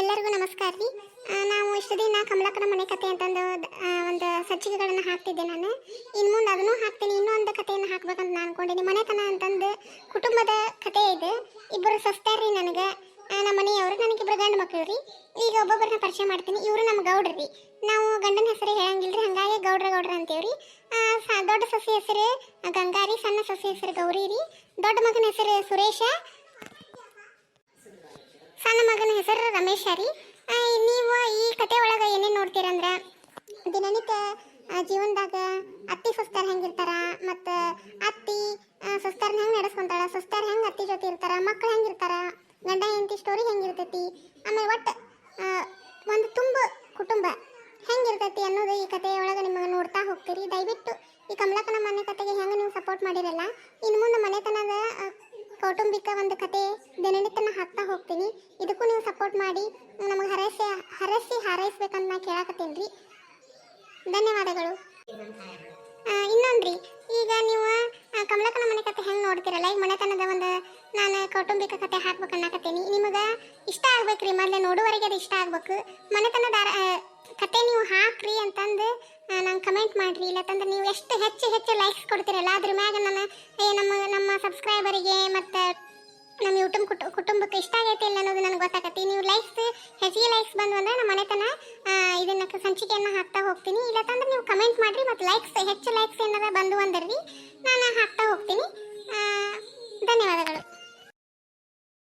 ಎಲ್ಲರಿಗೂ ನಮಸ್ಕಾರ ರೀ. ನಾವು ಇಷ್ಟು ದಿನ ಕಮಲಕನ ಮನೆ ಕತೆ ಅಂತಂದು ಒಂದು ಸಜ್ಜಿಗೆಗಳನ್ನು ಹಾಕ್ತಿದ್ದೆ ನಾನು. ಇನ್ನು ಮುಂದೆ ಅದನ್ನು ಹಾಕ್ತೀನಿ, ಇನ್ನೊಂದು ಕಥೆಯನ್ನು ಹಾಕ್ಬೇಕಂತ ನಾನು ಅನ್ಕೊಂಡಿನಿ ಮನೆತನ ಅಂತಂದು ಕುಟುಂಬದ ಕತೆ ಇದೆ. ಇಬ್ಬರು ಸಸ್ತಾರ ರೀ ನನಗೆ. ನಮ್ಮ ಮನೆಯವರು ನನಗೆ ಇಬ್ಬರು ಗಂಡು ಮಕ್ಕಳು ರೀ. ಈಗ ಒಬ್ಬೊಬ್ಬರನ್ನ ಪರಿಚಯ ಮಾಡ್ತೀನಿ. ಇವರು ನಮ್ಮ ಗೌಡ್ರಿ ನಾವು ಗಂಡನ ಹೆಸರು ಹೇಳಂಗಿಲ್ಲ ರೀ ಹಂಗಾಗಿ ಗೌಡ್ರ ಗೌಡ್ರ ಅಂತೇವ್ರಿ. ದೊಡ್ಡ ಸಸಿ ಹೆಸರು ಗಂಗಾರಿ, ಸಣ್ಣ ಸಸಿ ಹೆಸರು ಗೌರಿ ರೀ. ದೊಡ್ಡ ಮಗನ ಹೆಸರು ಸುರೇಶ ಸಣ್ಣ ಮಗನ ರಮೇಶ ನೀವು ಈ ಕತೆ ಒಳಗೆ ಏನೇನು ನೋಡ್ತೀರಂದ್ರೆ ದಿನನಿತ್ಯ ಜೀವನದಾಗ ಅತ್ತಿ, ಸೊಸ್ತಾರ ಹೆಂಗಿರ್ತಾರ ಮತ್ತು ಅತ್ತಿ ಸೊಸ್ತಾರನ್ನ ಹೆಂಗೆ ನಡೆಸ್ಕೊಂತಾಳ, ಸೊಸ್ತಾರ ಹೆಂಗೆ ಅತ್ತಿ ಜೊತೆ ಇರ್ತಾರ, ಮಕ್ಳು ಹೆಂಗಿರ್ತಾರ ಗಂಡ, ಹೆಂಡತಿ ಸ್ಟೋರಿ ಹೆಂಗಿರ್ತೈತಿ ಆಮೇಲೆ ಒಟ್ಟು ಒಂದು ತುಂಬ ಕುಟುಂಬ ಹೆಂಗಿರ್ತೈತಿ ಅನ್ನೋದು ಈ ಕತೆ ಒಳಗೆ ನಿಮಗೆ ನೋಡ್ತಾ ಹೋಗ್ತೀರಿ. ದಯವಿಟ್ಟು ಈ ಕಮಲಕ್ಕನ ಮನೆ ಕತೆಗೆ ಹೆಂಗೆ ನೀವು ಸಪೋರ್ಟ್ ಮಾಡಿರಲ್ಲ ಇನ್ನು ಮುಂದೆ ಮನೆತನದ ಕೌಟುಂಬಿಕ ಒಂದು ಕತೆ ದಿನನಿತ್ಯನ ಹಾಕ್ತಾ ಹೋಗ್ತೀನಿ ಇದಕ್ಕೂ ನೀವು ಮಾಡಿ ನಮಗೆ ಹರಸಿ ಹರಸಿ ಹಾರೈಸ್ಬೇಕಂತ ನಾ ಕೇಳಾಕತ್ತೀನಿ ರೀ. ಧನ್ಯವಾದಗಳು. ಇನ್ನೊಂದ್ರಿ, ಈಗ ನೀವು ಕಮಲಕ್ಕನ ಮನೆ ಕತೆ ಹೆಂಗೆ ನೋಡ್ತೀರಲ್ಲ? ಈಗ ಮನೆತನದ ಒಂದು ನಾನು ಕೌಟುಂಬಿಕ ಕತೆ ಹಾಕ್ಬೇಕು ಅನ್ನಕತ್ತೀನಿ. ನಿಮಗೆ ಇಷ್ಟ ಆಗ್ಬೇಕ್ರಿ, ಮೊದಲೇ ನೋಡುವರೆಗೆ ಅದು ಇಷ್ಟ ಆಗ್ಬೇಕು. ಮನೆತನದ ಕತೆ ನೀವು ಹಾಕ್ರಿ ಅಂತಂದು ನಂಗೆ ಕಮೆಂಟ್ ಮಾಡಿರಿ. ಇಲ್ಲತ್ತಂದ್ರೆ ನೀವು ಎಷ್ಟು ಹೆಚ್ಚು ಹೆಚ್ಚು ಲೈಕ್ಸ್ ಕೊಡ್ತೀರಲ್ಲ, ಅದ್ರ ಮ್ಯಾಗ ನಾನು ನಮ್ಮ ನಮ್ಮ ಸಬ್ಸ್ಕ್ರೈಬರಿಗೆ ಮತ್ತು ನಮ್ಮ ಯೂಟ್ಯೂಬ್ ಕುಟು ಕುಟುಂಬಕ್ಕೆ ಇಷ್ಟ ಆಗೈತೆ ಇಲ್ಲ ಅನ್ನೋದು ನನಗೆ ಗೊತ್ತಾಗತ್ತೆ. ನೀವು ಲೈಕ್ಸ್ ಹೆಚ್ಚಿಗೆ ಲೈಕ್ಸ್ ಬಂದು ಅಂದ್ರೆ ನಮ್ಮ ಮನೆತನ ಇದನ್ನ ಸಂಚಿಕೆಯನ್ನು ಹಾಕ್ತಾ ಹೋಗ್ತೀನಿ. ಇಲ್ಲ ತಂದ್ರೆ ನೀವು ಕಮೆಂಟ್ ಮಾಡಿರಿ, ಮತ್ತು ಲೈಕ್ಸ್ ಹೆಚ್ಚು ಲೈಕ್ಸ್ ಏನಾರ ಬಂದು ರೀ ನಾನು ಹಾಕ್ತಾ ಹೋಗ್ತೀನಿ.